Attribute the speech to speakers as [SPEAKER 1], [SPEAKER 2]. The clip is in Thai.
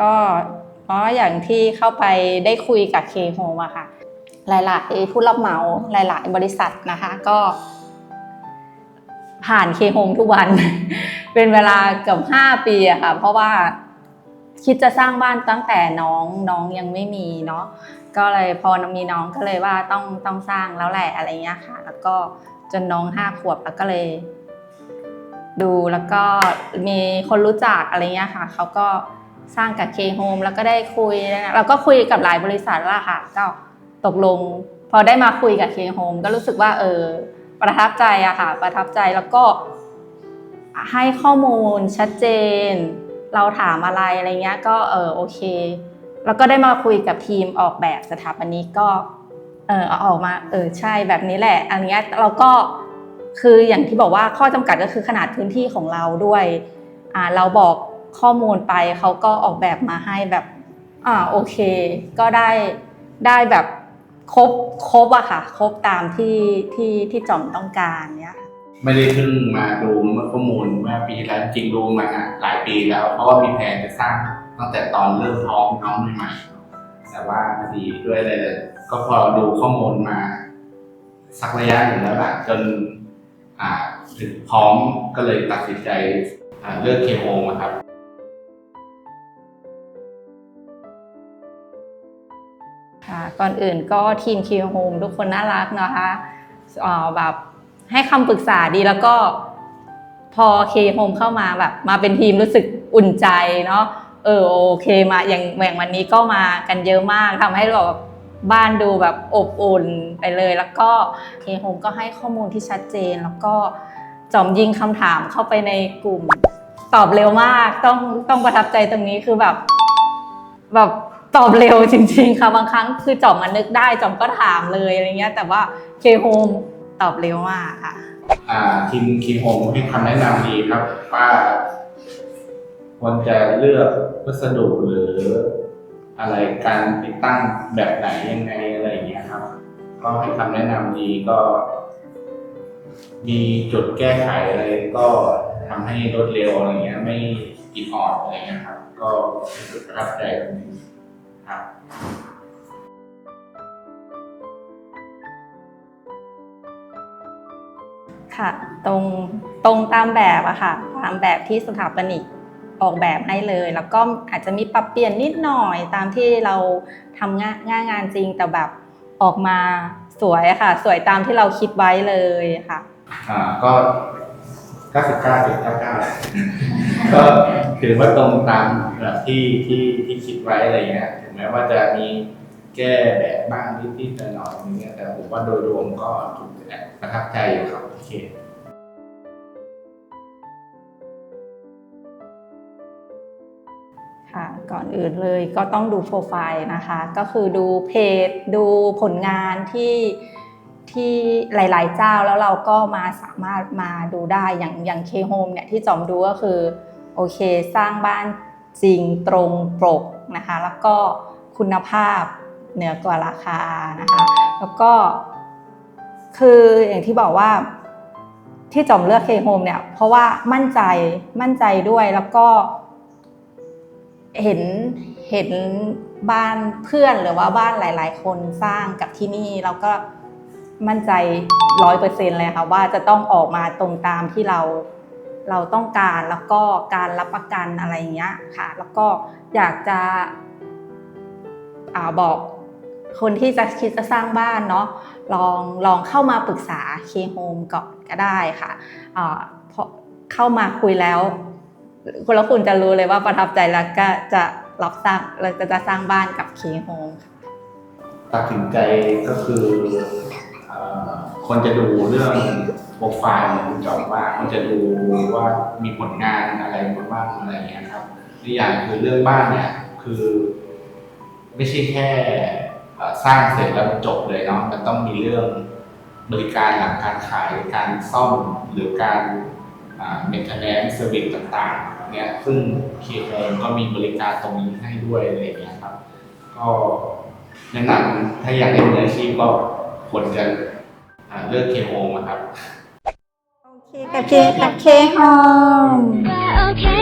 [SPEAKER 1] ก็เพราะอย่างที่เข้าไปได้คุยกับเคโฮมอะค่ะ หลายๆผู้รับเหมาหลาย ๆ บริษัทนะคะ ก็ ผ่านเคโฮมทุกวัน เป็นเวลาเกือบ5ปีอะค่ะ เพราะว่าคิดจะสร้างบ้านตั้งแต่น้องน้องยังไม่มีเนาะก็เลยพอมีน้องก็เลยว่าต้องต้องสร้างแล้วแหละอะไรเงี้ยค่ะ แล้วก็จนน้องห้าขวบแล้วก็เลย ดูแล้วก็มีคนรู้จักอะไรเงี้ยค่ะเขาก็ สร้างกับเคโฮมแล้วก็ได้คุยนะเราก็คุยกับหลายบริษัทล้วค่ะก็ตกลง พอได้มาคุยกับเคโฮมก็รู้สึกว่าเออประทับใจอะค่ะ ประทับใจแล้วก็ให้ข้อมูลชัดเจน เราถามอะไรอะไรเงี้ยก็เออโอเค แล้วก็ได้มาคุยกับทีมออกแบบสถาปนิกก็เออออกมาเออใช่แบบนี้แหละ อันเนี้ยเราก็คืออย่างที่บอกว่าข้อจำกัดก็คือขนาดพื้นที่ของเราด้วยอ่าเราบอก ข้อมูลไปเขาก็ออกแบบมาให้แบบอ่าโอเค ก็ได้ได้แบบครบครบอะค่ะ ครบตามที่ที่ที่จอมต้องการเนี้ย
[SPEAKER 2] ไม่ได้เพิ่งมาดูเมื่อข้อมูลเมื่อปีแล้วจริงดูมาหลายปีแล้ว เพราะว่ามีแผนจะสร้างตั้งแต่ตอนเริ่มท้องน้องใหม่แต่ว่าพอดีด้วยอะไรก็พอดูข้อมูลมา สักระยะหนึ่งแล้วล่ะจนอ่าถึงพร้อมก็เลยตัดสินใจอ่าเลือกเคโฮมครับ
[SPEAKER 1] ก่อนอื่นก็ทีมคิวโฮมทุกคนน่ารักนะคะเอ่อแบบให้คำปรึกษาดีแล้วก็พอเคโฮมเข้ามาแบบมาเป็นทีมรู้สึกอุ่นใจเนาะเออโอเคมาอย่างแหว่งวันนี้ก็มากันเยอะมากทำให้เราบบบ้านดูแบบอบอุ่นไปเลย แล้วก็เคโฮมก็ให้ข้อมูลที่ชัดเจน แล้วก็จอมยิงคำถามเข้าไปในกลุ่ม ตอบเร็วมากต้องต้องประทับใจตรงนี้คือแบบแบบ ตอบเร็วจริง ๆ ค่ะบางครั้งคือจอมมันนึกได้จอมก็ถามเลยอะไรเงี้ย แต่ว่าเคโฮมตอบเร็วมากค่ะ
[SPEAKER 2] อ่าทีมคีโฮมให้คำแนะนำดีครับว่าควรจะเลือกวัสดุหรืออะไรการติดตั้งแบบไหนยังไงอะไรอย่างเงี้ยครับ ก็ให้คำแนะนำดีก็ มีจุดแก้ไขอะไรก็ทำให้รวดเร็วอะไรเงี้ย ไม่กินออดอะไรเงี้ยครับ ก็ประทับใจตรงนี้ ครับ
[SPEAKER 1] ค่ะตรงตรงตามแบบอะค่ะตามแบบที่สถาปนิกออกแบบให้เลย แล้วก็อาจจะมีปรับเปลี่ยนนิดหน่อยตามที่เราทำงานงานงานจริงแต่แบบออกมาสวยอะค่ะ สวยตามที่เราคิดไว้เลยค่ะ
[SPEAKER 2] อ่าก็99.99ก็ถือว่าตรงตามแบบที่ที่ที่คิดไว้อะไรเงี้ยถึง แม้ว่าจะมีแก้แบบบ้างนิดๆหน่อยๆอย่างเงี้ยแต่ผมว่าโดยรวมก็ถูกแอบประทับใจอยู่ครับโอเค
[SPEAKER 1] ค่ะก่อนอื่นเลยก็ต้องดูโปรไฟล์นะคะ ก็คือดูเพจ ดูผลงานที่ที่หลาย ๆ เจ้าแล้วเราก็มาสามารถมาดูได้อย่างอย่างเคโฮมเนี่ยที่จอมดูก็คือ โอเค สร้างบ้าน จริงตรงปกนะคะ แล้วก็คุณภาพเหนือกว่าราคานะคะ แล้วก็คืออย่างที่บอกว่าที่จอมเลือกเคโฮมเนี่ย เพราะว่ามั่นใจมั่นใจด้วยแล้วก็ เห็นเห็นบ้านเพื่อนหรือว่าบ้านหลาย ๆ คนสร้างกับที่นี่แล้วก็มั่นใจร้อยเปอร์เซ็นเลยค่ะว่าจะต้องออกมาตรงตามที่เรา เราต้องการแล้วก็การรับประกันอะไรเงี้ยค่ะ แล้วก็อยากจะอบอกคนที่จะคิดจะสร้างบ้านเนาะลองลองเข้ามาปรึกษาเคโฮมก่อนก็ได้ค่ะเพราะเข้ามาคุยแล้วคุณแล้วคุณจะรู้เลยว่าประทับใจแล้วก็จะรับสร้างเราจะจะสร้างบ้านกับเคโฮมค่ะ
[SPEAKER 2] ตัดสินใจก็คืออคนจะดูเรื่อง โปรไฟล์ของคุณจอมว่ามันจะดูว่ามีผลงานอะไรมาบ้างอะไรอย่างเงี้ยครับอีกอย่างคือเรื่องบ้านเนี่ยคือ ไม่ใช่แค่สร้างเสร็จแล้วจบเลยเนาะมันต้องมีเรื่องบริการหลังการขายการซ่อมหรือการเมนเทนแนนซ์เซอร์วิสต่างๆเนี่ยซึ่งเคโฮมก็มีบริการตรงนี้ให้ด้วยอะไรอย่างเงี้ยครับ ก็แนะนำถ้าอยากได้มืออาชีพก็ควรจะเลือกเคโฮมครับ
[SPEAKER 1] เคกับเคกับเคโฮม